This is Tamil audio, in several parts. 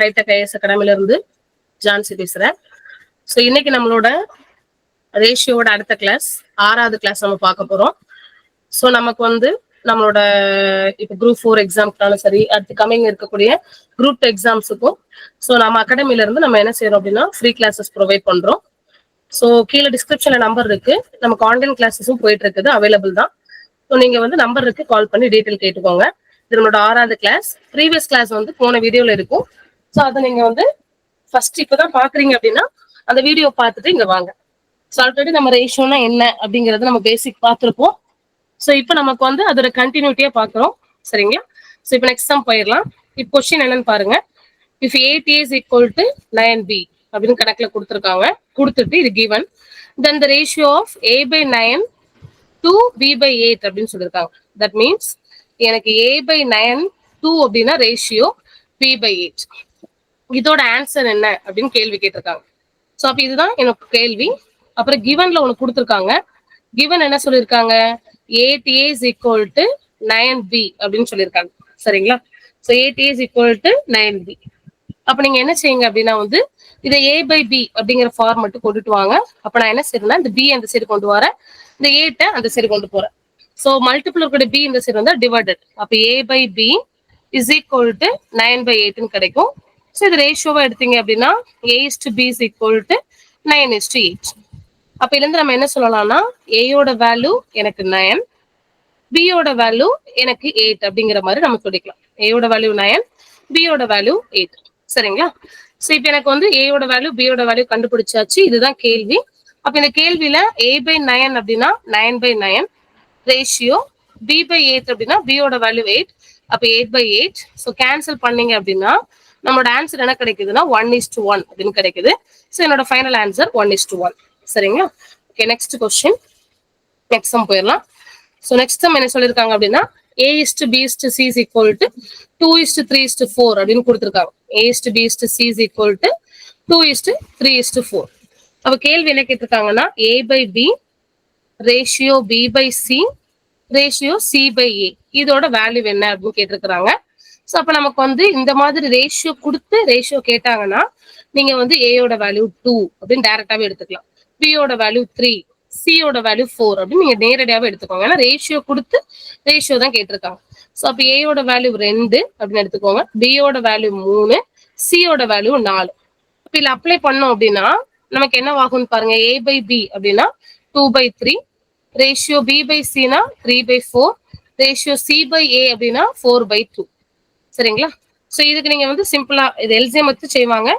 ஹைடெக் ஐஎஸ் அகாடமில இருந்து ஜான்சி பேசுறேன். ஸோ இன்னைக்கு நம்மளோட ரேஷியோட அடுத்த கிளாஸ் ஆறாவது கிளாஸ் நம்ம பார்க்க போறோம். ஸோ நமக்கு வந்து நம்மளோட இப்போ குரூப் ஃபோர் எக்ஸாம்க்குனாலும் சரி அடுத்து கம்மிங் இருக்கக்கூடிய குரூப் டூ எக்ஸாம்ஸுக்கும் ஸோ நம்ம அகாடமில இருந்து நம்ம என்ன செய்யறோம் அப்படின்னா ஃப்ரீ கிளாஸஸ் ப்ரொவைட் பண்றோம். ஸோ கீழே டிஸ்கிரிப்ஷன்ல நம்பர் இருக்கு. நமக்கு ஆன்லைன் கிளாஸஸும் போயிட்டு இருக்குது. அவைலபிள் தான். ஸோ நீங்க வந்து நம்பர் இருக்கு கால் பண்ணி டீட்டெயில் கேட்டுக்கோங்க. இது நம்மளோட ஆறாவது கிளாஸ் ப்ரீவியஸ் கிளாஸ் வந்து போன வீடியோல இருக்கும். ஸோ அதை நீங்க வந்து ஃபர்ஸ்ட் இப்பதான் பாக்குறீங்க அப்படின்னா அந்த வீடியோ பார்த்துட்டு இங்க வாங்க. ஸோ ஆல்ரெடி நம்ம ரேஷியோனா என்ன அப்படிங்கறத நம்ம பேசிக் பார்த்துருப்போம். ஸோ இப்போ நமக்கு வந்து அதோட கண்டினியூட்டியா பார்க்குறோம் சரிங்களா ஸோ இப்போ நெக்ஸ்ட் சம் போயிடலாம். இப்போ கொஸ்டின் என்னன்னு பாருங்க. If A D is equal to nine B அப்படின்னு கணக்குல கொடுத்துருக்காங்க. கொடுத்துட்டு இது given then the ratio of A by nine to B by eight அப்படின்னு சொல்லியிருக்காங்க. தட் மீன்ஸ் எனக்கு ஏ பை நைன் டூ அப்படின்னா ரேஷியோ பி பை எயிட் இதோட ஆன்சர் என்ன அப்படின்னு கேள்வி கேட்டிருக்காங்க. ஸோ அப்போ இதுதான் எனக்கு கேள்வி. அப்புறம் கிவன்ல ஒன்று கொடுத்துருக்காங்க. கிவன் என்ன சொல்லியிருக்காங்க? Eight A is equal to nine B அப்படின்னு சொல்லியிருக்காங்க. சரிங்களா? So eight A is equal to nine B அப்போ நீங்க என்ன செய்யுங்க அப்படின்னா வந்து இதை ஏ பை பி அப்படிங்கிற ஃபார்ம் மட்டும் கொண்டுட்டு வாங்க. அப்ப நான் என்ன செய்யறேன்னா இந்த பி அந்த சைடு கொண்டு வரேன். இந்த ஏட்டை அந்த சைடு கொண்டு போறேன். ஸோ மல்டிபிள் இருக்கிற பி இந்த சைடு வந்து டிவைடட் அப்போ A by B is equal to nine by எயிட்னு கிடைக்கும். ஸோ இது ரேஷியோவா எடுத்தீங்க அப்படின்னா A to B is equal to nine is to eight அப்போ இதுலேருந்து நம்ம என்ன சொல்லலாம்னா ஏயோட வேல்யூ எனக்கு நயன் பியோட வேல்யூ எனக்கு எயிட் அப்படிங்கிற மாதிரி நம்ம சொல்லிக்கலாம். ஏயோட வேல்யூ நயன் பியோட வேல்யூ எயிட் சரிங்களா? ஸோ இப்போ எனக்கு வந்து ஏயோட வேல்யூ பியோட வேல்யூ கண்டுபிடிச்சாச்சு. இதுதான் கேள்வி. அப்ப இந்த கேள்வியில ஏ பை நயன் அப்படின்னா nine by nine ratio B by eight அப்படின்னா பியோட வேல்யூ எயிட் அப்போ eight by eight so cancel பண்ணீங்க அப்படின்னா நம்மளோட ஆன்சர் என்ன கிடைக்குதுன்னா ஒன் இஸ் டு ஒன் அப்படின்னு கிடைக்குது ஸோ என்னோட final answer one is to one சரிங்களா okay next question next sum போயிடலாம் ஸோ நெக்ஸ்ட் சம் என்ன சொல்லியிருக்காங்க அப்படின்னா A is to B is to C is equal to two is to three is to four அப்படின்னு கொடுத்துருக்காங்க A is to B is to C is equal to two is to three is to four அப்போ கேள்வி என்ன கேட்டிருக்காங்கன்னா A by B ratio B by C ratio C by A இதோட வேல்யூ என்ன அப்படின்னு கேட்டிருக்கிறாங்க ஸோ அப்போ நமக்கு வந்து இந்த மாதிரி ரேஷியோ கொடுத்து ரேஷியோ கேட்டாங்கன்னா நீங்க வந்து ஏயோட வேல்யூ டூ அப்படின்னு டைரக்டாவே எடுத்துக்கலாம். பியோட வேல்யூ த்ரீ சியோட வேல்யூ ஃபோர் அப்படின்னு நீங்க நேரடியாவே எடுத்துக்கோங்க. ஏன்னா ரேஷியோ கொடுத்து ரேஷியோ தான் கேட்டிருக்காங்க. ஸோ அப்ப ஏயோட வேல்யூ ரெண்டு அப்படின்னு எடுத்துக்கோங்க. பியோட வேல்யூ மூணு சியோட வேல்யூ நாலு. இப்போ இதுல அப்ளை பண்ணோம் அப்படின்னா நமக்கு என்ன ஆகும்னு பாருங்க. ஏ பை பி அப்படின்னா two by three ratio B by சினா three by four ratio C by A அப்படின்னா ஃபோர் பை டூ சரிங்களா? ஸோ இதுக்கு நீங்க வந்து சிம்பிளா இது எல்சிஎம் எடுத்து செய்வாங்க.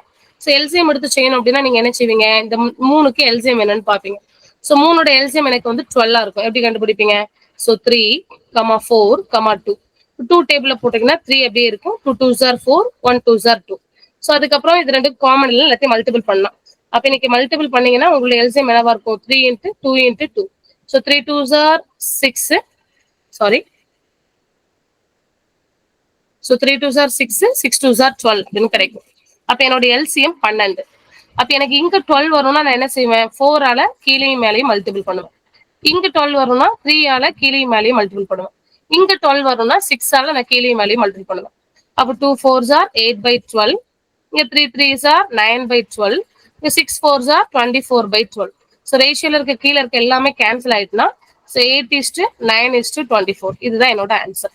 ஸோ எல்சிஎம் எடுத்து செய்யணும் அப்படின்னா நீங்க என்ன செய்வீங்க? இந்த மூணுக்கு எல்சிஎம் என்னன்னு பாப்பீங்க ஸோ மூணோட எல்சிஎம் எனக்கு வந்து டுவெல்லா இருக்கும். எப்படி கண்டுபிடிப்பீங்க? So three comma four comma two two டேபிள்ல போட்டீங்கன்னா த்ரீ அப்படியே இருக்கும். Two two are four one two are two so அதுக்கப்புறம் இது ரெண்டு காமன் எல்லாத்தையும் மல்டிபிள் பண்ணலாம். அப்ப இன்னைக்கு மல்டிபிள் பண்ணீங்கன்னா உங்களோட எல்சிஎம் என்னவா இருக்கும்? Three into two into two so three two are six sorry so three two are six six two are twelve அப்படின்னு கிடைக்கும். அப்ப என்னோட எல்சிஎம் பன்னெண்டு. அப்ப எனக்கு இங்க டுவெல் வரும்னா நான் என்ன செய்வேன்? ஃபோரால கீழேயும் மேலேயும் மல்டிபிள் பண்ணுவேன். இங்க டுவெல் வரும்னா த்ரீயால கீழேயும் மேலேயும் மல்டிபிள் பண்ணுவேன். இங்க டுவெல் வரும்னா சிக்ஸால நான் கீழேயும் மேலேயும் மல்டிபிள் பண்ணுவேன். அப்போ two four are eight by twelve இங்க three three are nine by twelve இங்க six four are twenty four by twelve so ரேஷியோல இருக்க கீழே இருக்க எல்லாமே cancel ஆயிட்டுனா so eight is to nine is to twenty four இதுதான் என்னோட ஆன்சர்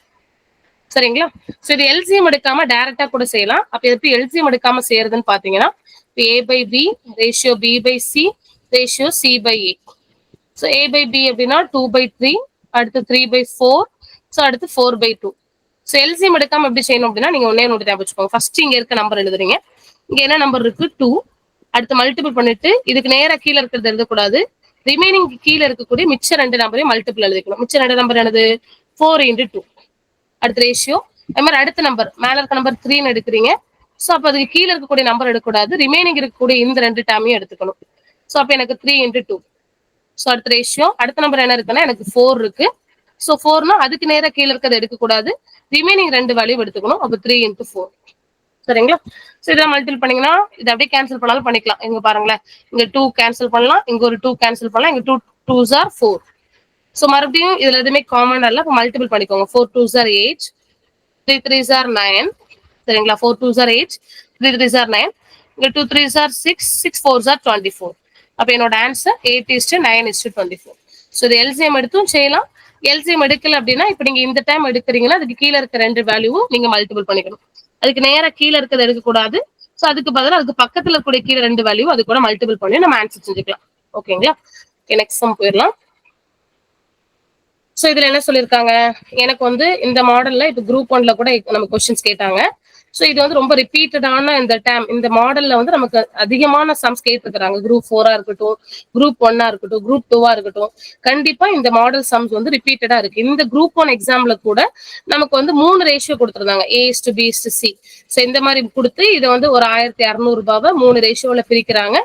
சரிங்களா? ஸோ இது எல்சிஎம் எடுக்காம டைரக்டா கூட செய்யலாம். அப்ப எப்படி எல்சிஎம் எடுக்காம செய்யறதுன்னு பாத்தீங்கன்னா A by B ratio B by C ratio C by A so A by B அப்படின்னா டூ பை த்ரீ அடுத்து த்ரீ பை ஃபோர் ஸோ அடுத்து four by two so L C M எடுக்காம எப்படி செய்யணும் அப்படின்னா நீங்க ஒன்னே நோட்டு ஞாபகம் வச்சுக்கோங்க. ஃபர்ஸ்ட் இங்க இருக்க நம்பர் எழுதுறீங்க. இங்க என்ன நம்பர் இருக்கு? டூ அடுத்து மல்டிபிள் பண்ணிட்டு இதுக்கு நேரா கீழே இருக்கிறது எழுதக்கூடாது. ரிமைனிங் கீழே இருக்கக்கூடிய மிச்ச ரெண்டு நம்பரையும் மல்டிபிள் எழுதிக்கணும். மிச்ச ரெண்டு நம்பர் என்னது? ஃபோர் இன்ட்டு டூ அடுத்த ரேஷியோ அது மாதிரி அடுத்த நம்பர் மேல இருக்க நம்பர் த்ரீன்னு எடுக்கிறீங்க. ஸோ அப்போ அதுக்கு கீழே இருக்கக்கூடிய நம்பர் எடுக்கக்கூடாது. ரிமைனிங் இருக்கக்கூடிய இந்த ரெண்டு டேமையும் எடுத்துக்கணும். ஸோ அப்போ எனக்கு த்ரீ இன்ட்டு டூ ஸோ அடுத்த ரேஷியோ அடுத்த நம்பர் என்ன இருக்குன்னா எனக்கு ஃபோர் இருக்கு. ஸோ ஃபோர்னா அதுக்கு நேரா கீழே இருக்கிறத எடுக்கக்கூடாது. ரிமைனிங் ரெண்டு வேல்யூ எடுத்துக்கணும். அப்போ த்ரீ இன்ட்டு ஃபோர் சரிங்களா? ஸோ இதெல்லாம் மல்டிபிள் பண்ணீங்கன்னா இதை அப்படியே கேன்சல் பண்ணாலும் பண்ணிக்கலாம். இங்க பாருங்களேன். இங்க டூ கேன்சல் பண்ணலாம். இங்க ஒரு டூ கேன்சல் பண்ணலாம். இங்க two two are four so மறுபடியும் இதுல எதுவுமே காமன் அல்ல. மல்டிபிள் பண்ணிக்கோங்க. Four two are eight three three are nine சரிங்களா? Four two are eight three three are nine இங்கே two three are six six four are twenty four அப்ப என்னோட answer eight is to nine is to twenty four so இது எல்சிஎம் எடுத்தும் செய்யலாம். எல்சிஎம் எடுக்கல அப்படின்னா இப்போ நீங்க இந்த டைம் எடுக்கிறீங்கன்னா அதுக்கு கீழே இருக்க ரெண்டு வேல்யூவும் நீங்க மல்டிபிள் பண்ணிக்கணும். அதுக்கு நேரா கீழே இருக்கிறத எடுக்கக்கூடாது. ஸோ அதுக்கு பதிலா அதுக்கு பக்கத்துல இருக்கக்கூடிய கீழே ரெண்டு வேல்யூ அது கூட மல்டிபிள் பண்ணி நம்ம ஆன்சர் செஞ்சுக்கலாம். ஓகேங்களா நெக்ஸ்ட் சம் போயிடலாம். ஸோ இதுல என்ன சொல்லியிருக்காங்க? எனக்கு வந்து இந்த மாடல்ல இப்போ குரூப் ஒன்ல கூட நம்ம கொஸ்டின்ஸ் கேட்டாங்க. ஸோ இது வந்து ரொம்ப ரிப்பீட்டடான இந்த டைம் இந்த மாடல்ல வந்து நமக்கு அதிகமான சம்ஸ் கேட்டுருக்காங்க குரூப் ஃபோரா இருக்கட்டும் குரூப் ஒன்னா இருக்கட்டும் குரூப் டூவா இருக்கட்டும். கண்டிப்பா இந்த மாடல் சம்ஸ் வந்து ரிப்பீட்டடா இருக்கு. இந்த குரூப் ஒன் எக்ஸாம்ல கூட நமக்கு வந்து மூணு ரேஷியோ கொடுத்துருந்தாங்க. A's to B to C so இந்த மாதிரி கொடுத்து இதை வந்து ஒரு ஆயிரத்தி அறுநூறு ரூபாவை மூணு ரேஷியோல பிரிக்கிறாங்க.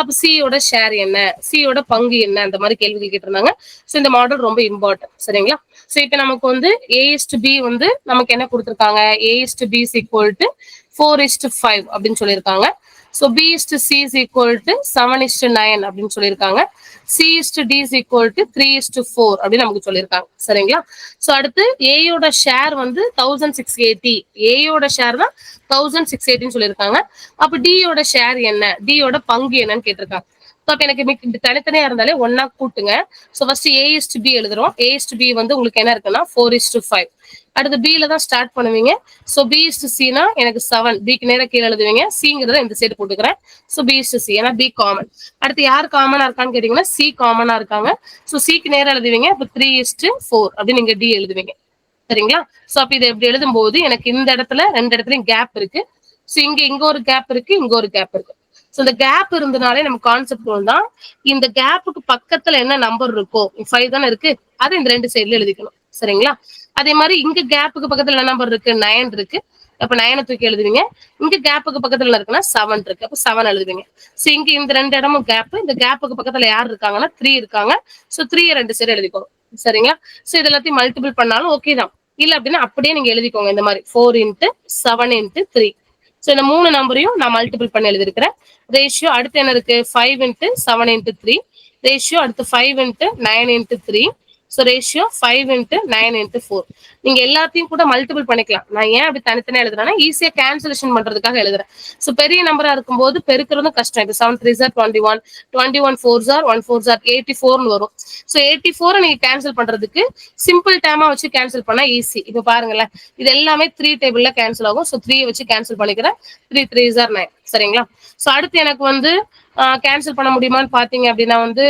அப்ப சியோட ஷேர் என்ன? சியோட பங்கு என்ன? அந்த மாதிரி கேள்விகள் கேட்டிருந்தாங்க. ஸோ இந்த மாடல் ரொம்ப இம்பார்ட்டன்ட் சரிங்களா? ஸோ இப்போ நமக்கு வந்து ஏஎஸ் டு பி வந்து நமக்கு என்ன கொடுத்துருக்காங்க? A's to B is equal to four is to five அப்படின்னு சொல்லியிருக்காங்க. So B is to C is equal to seven is to nine அப்படின்னு சொல்லியிருக்காங்க. C is to D is equal to three is to four அப்படின்னு நமக்கு சொல்லியிருக்காங்க. சரிங்களா? ஸோ அடுத்து ஏயோட ஷேர் வந்து தௌசண்ட் சிக்ஸ் எயிட்டி ஏயோட ஷேர் தான் தௌசண்ட் சிக்ஸ் எயிட்டின்னு சொல்லியிருக்காங்க. அப்போ டியோட ஷேர் என்ன? டியோட பங்கு என்னன்னு கேட்டிருக்காங்க. ஸோ அப்போ எனக்கு மிக் தனித்தனியா இருந்தாலே ஒன்னா கூட்டுங்க. So first A is to B எழுதுறோம். ஏ இஸ் டு பி வந்து உங்களுக்கு என்ன இருக்குன்னா ஃபோர் இஸ் டு ஃபைவ் அடுத்து பில தான் ஸ்டார்ட் பண்ணுவீங்க. ஸோ பி இஸ் டு சினா எனக்கு செவன் பிக்கு நேரம் கீழே எழுதுவீங்க. சிங்கிறத இந்த சைடு போட்டுக்கிறேன். So B is to C ஏன்னா பி காமன் அடுத்து யார் காமனா இருக்கான்னு கேட்டீங்கன்னா சி காமனா இருக்காங்க. ஸோ சிக்கு நேரம் எழுதுவீங்க. இப்போ த்ரீ இஸ் டு ஃபோர் அப்படின்னு நீங்க டி எழுதுவீங்க. சரிங்களா? ஸோ அப்போ இதை எப்படி எழுதும் போது எனக்கு இந்த இடத்துல ரெண்டு இடத்துலயும் கேப் இருக்கு. ஸோ இங்க இங்க ஒரு கேப் இருக்கு இங்க ஒரு கேப் இருக்கு. ஸோ இந்த கேப் இருந்தனாலே நம்ம கான்செப்ட் தான். இந்த கேப்புக்கு பக்கத்துல என்ன நம்பர் இருக்கோ ஃபைவ் தானே இருக்கு அதை இந்த ரெண்டு சைட்ல எழுதிக்கணும். சரிங்களா? அதே மாதிரி இங்க கேப்புக்கு பக்கத்துல என்ன நம்பர் இருக்கு? நைன் இருக்கு. அப்ப நயனை தூக்கி எழுதுவீங்க. இங்க கேப்புக்கு பக்கத்துல என்ன இருக்குன்னா செவன் இருக்கு. அப்ப செவன் எழுதுவீங்க. சோ இங்க இந்த ரெண்டு இடமும் கேப் இந்த கேப்புக்கு பக்கத்துல யார் இருக்காங்கன்னா த்ரீ இருக்காங்க. சோ த்ரீ ரெண்டு சைடு எழுதிக்கோங்க சரிங்களா? சோ இது எல்லாத்தையும் மல்டிபிள் பண்ணாலும் ஓகே தான். இல்ல அப்படின்னா அப்படியே நீங்க எழுதிக்கோங்க இந்த மாதிரி. Four into seven into three so இந்த மூணு நம்பரையும் நான் மல்டிபிள் பண்ணி எழுதிருக்கிறேன் ரேஷியோ அடுத்து என்ன இருக்கு? Five into seven into three ratio அடுத்து five into nine into three so ratio five into nine into four நீங்க எல்லாத்தையும் கூட மல்டிபிள் பண்ணிக்கலாம். நான் ஏன் அப்படி தனித்தனியா எழுதுறேன்னா ஈஸியா கேன்சலேஷன் பண்றதுக்காக எழுதுறேன். ஸோ பெரிய நம்பரா இருக்கும்போது பெருக்கிறதும் கஷ்டம். இப்போ seven three are twenty one twenty one four are one four are eighty ஃபோர்னு வரும். ஸோ எயிட்டி ஃபோரை நீங்க கேன்சல் பண்றதுக்கு சிம்பிள் டேமா வச்சு கேன்சல் பண்ணா ஈஸி இப்போ பாருங்களேன் இது எல்லாமே த்ரீ டேபிள்ல கேன்சல் ஆகும். ஸோ த்ரீ வச்சு கேன்சல் பண்ணிக்கிறேன். த்ரீ த்ரீ சார் நைன் சரிங்களா? ஸோ அடுத்து எனக்கு வந்து கேன்சல் பண்ண முடியுமான்னு பாத்தீங்க அப்படின்னா வந்து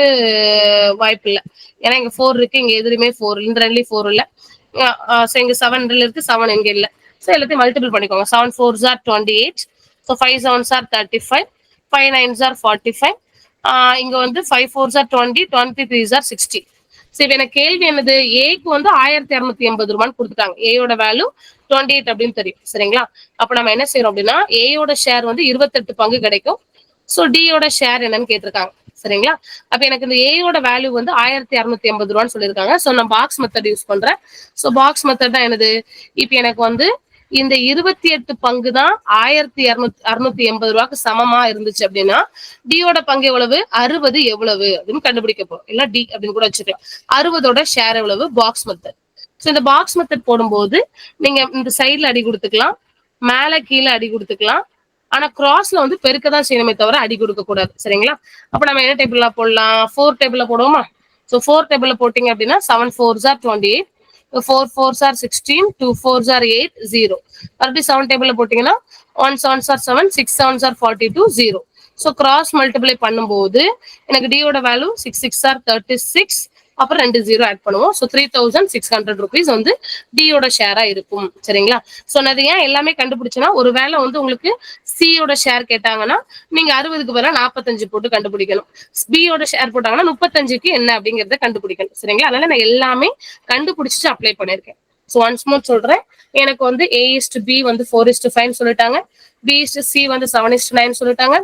வாய்ப்பு இல்லை ஏன்னா இங்க ஃபோர் இருக்கு. இங்க எதுலையுமே ஃபோர் இந்த ரெண்டுலயும் ஃபோர் இல்ல. ஸோ இங்க செவன் இருக்கு செவன் இங்க இல்ல. ஸோ எல்லாத்தையும் மல்டிபிள் பண்ணிக்கோங்க. Seven four are twenty eight so five seven are thirty five five nine are forty five இங்க வந்து five four are twenty twenty three are sixty so இப்போ எனக்கு கேள்வி என்னது? ஏக்கு வந்து ஆயிரத்தி இரநூத்தி எண்பது ரூபான்னு கொடுத்துட்டாங்க. ஏயோட வேல்யூ டுவெண்ட்டி எயிட் அப்படின்னு தெரியும். சரிங்களா? அப்ப நம்ம என்ன செய்யறோம் அப்படின்னா ஏயோட ஷேர் வந்து இருபத்தெட்டு பங்கு கிடைக்கும். ஸோ டியோட ஷேர் என்னன்னு கேட்டிருக்காங்க. சரிங்களா? அப்ப எனக்கு இந்த ஏயோட வேல்யூ வந்து ஆயிரத்தி அறுநூத்தி எண்பது ரூபான்னு சொல்லியிருக்காங்க. ஸோ நான் பாக்ஸ் மெத்தட் யூஸ் பண்றேன். ஸோ பாக்ஸ் மெத்தட் தான் என்னது? இப்போ எனக்கு வந்து இந்த இருபத்தி எட்டு பங்கு தான் ஆயிரத்தி இரநூத்தி அறுநூத்தி எண்பது ரூபாய்க்கு சமமா இருந்துச்சு அப்படின்னா டியோட பங்கு எவ்வளவு? அறுபது எவ்வளவு? அப்படின்னு கண்டுபிடிக்க போறோம் இல்ல டி அப்படின்னு கூட வச்சுக்கலாம். அறுபதோட ஷேர் எவ்வளவு? பாக்ஸ் மெத்தட் ஸோ இந்த பாக்ஸ் மெத்தட் போடும்போது நீங்க இந்த சைட்ல அடி கொடுத்துக்கலாம். மேல கீழே அடி கொடுத்துக்கலாம். ஆனா கிராஸ்ல வந்து பெருக்க தான் செய்யணுமே தவிர அடி கொடுக்க கூடாது. சரிங்களா? அப்ப நம்ம என்ன டேபிள்ல போடலாம்? ஃபோர் டேபிள்ல போடுவோமா? ஸோ ஃபோர் டேபிள்ல போட்டீங்க அப்படின்னா seven four are twenty eight four four are sixteen two four are eight zero மறுபடியும் செவன் டேபிள்ல போட்டீங்கன்னா one seven are seven six seven are forty two zero so cross multiply பண்ணும்போது எனக்கு டியோட value six six are thirty six அப்புறம் ரெண்டு ஜீரோ ஆட் பண்ணுவோம். So three thousand six hundred rupees வந்து டியோட ஷேரா இருக்கும். சரிங்களா? ஸோ அது ஏன் எல்லாமே கண்டுபிடிச்சுன்னா ஒரு வேலை வந்து உங்களுக்கு சியோட ஷேர் கேட்டாங்கன்னா நீங்க அறுபதுக்கு பதிலாக நாற்பத்தஞ்சு போட்டு கண்டுபிடிக்கணும். பியோட ஷேர் போட்டாங்கன்னா முப்பத்தஞ்சுக்கு என்ன அப்படிங்கறத கண்டுபிடிக்கணும். சரிங்களா? அதனால நான் எல்லாமே கண்டுபிடிச்சிட்டு அப்ளை பண்ணிருக்கேன் ஸோ ஒன்ஸ் மோர் சொல்றேன். எனக்கு வந்து ஏ இஸ் டு பி வந்து ஃபோர் இஸ் டு ஃபைவ் சொல்லிட்டாங்க. பி இஸ் டு சி வந்து செவன் இஸ் டு நைன் சொல்லிட்டாங்க.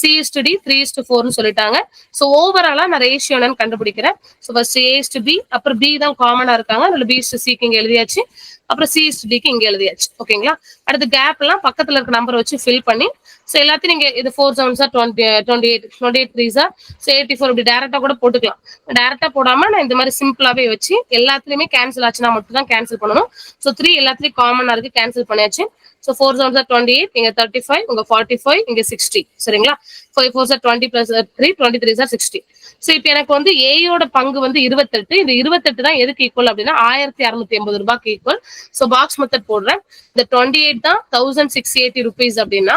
C is to D three is to ஃபோர்னு சொல்லிட்டாங்க. ஸோ ஓவராலா நான் ரேஷியோ என்னன்னு கண்டுபிடிக்கிறேன். So first A to B அப்புறம் பி தான் காமனா இருக்காங்க. அதில் பி இஸ் டு சிக்கு எழுதியாச்சு. அப்புறம் சிஎஸ்டிக்கு இங்க எழுதியாச்சு. ஓகேங்களா அடுத்து கேப் எல்லாம் பக்கத்துல இருக்க நம்பர் வச்சு ஃபில் பண்ணி ஸோ எல்லாத்தையும் நீங்க இது four செவன்ஸா twenty twenty eight twenty eight த்ரீஸா so eighty four இப்படி டேரக்டா கூட போட்டுக்கலாம். டேரக்டா போடாம நான் இந்த மாதிரி சிம்பிளாவே வச்சு எல்லாத்துலயுமே கேன்சல் ஆச்சுன்னா மட்டும் தான் கேன்சல் பண்ணணும். ஸோ த்ரீ எல்லாத்துலயும் காமனா இருக்கு கேன்சல் பண்ணியாச்சு. So four seven are twenty eight இங்க தேர்ட்டி ஃபைவ் இங்க ஃபார்ட்டி ஃபைவ் இங்க சிக்ஸ்டி சரிங்களா? Five four are twenty plus three twenty three are sixty so இப்போ எனக்கு வந்து ஏயோட பங்கு வந்து இருபத்தெட்டு. இந்த இருபத்தெட்டு தான் எதுக்கு ஈக்குவல் அப்படின்னா ஆயிரத்தி அறுநூத்தி எண்பது ரூபாய்க்கு ஈக்குவல் ஸோ பாக்ஸ் மெத்தட் போடுறேன். இந்த டுவெண்ட்டி எயிட் தான் தௌசண்ட் சிக்ஸ் எயிட்டி ருபீஸ் அப்படின்னா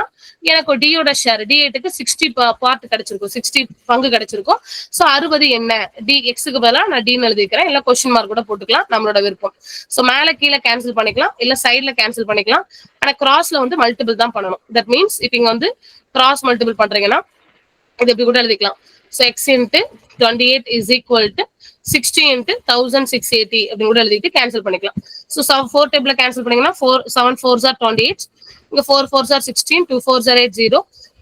எனக்கு டியோட ஷேர் டி எயிட்டுக்கு சிக்ஸ்டி பார்ட் கிடைச்சிருக்கும். சிக்ஸ்டி பங்கு கிடைச்சிருக்கும். ஸோ அறுபது என்ன? டி எக்ஸுக்கு பதிலாக நான் டின்னு எழுதிக்கிறேன். இல்லை கொஸ்டின் மார்க் கூட போட்டுக்கலாம். நம்மளோட விருப்பம். ஸோ மேலே கீழே கேன்சல் பண்ணிக்கலாம். இல்லை சைடில் கேன்சல் பண்ணிக்கலாம். ஆனா கிராஸ்ல வந்து மல்டிபிள் தான் பண்ணணும். தட் மீன்ஸ் இப்போ இங்க வந்து கிராஸ் மல்டிபிள் பண்றீங்கன்னா இது இப்படி கூட எழுதிக்கலாம். So X into twenty eight is equal to sixty into thousand six eighty அப்படின்னு கூட எழுதிட்டு கேன்சல் பண்ணிக்கலாம். ஸோ ஃபோர் டேபிள் கேன்சல் பண்ணீங்கன்னா four seven four are twenty eight இங்க four four are sixteen two four are eight zero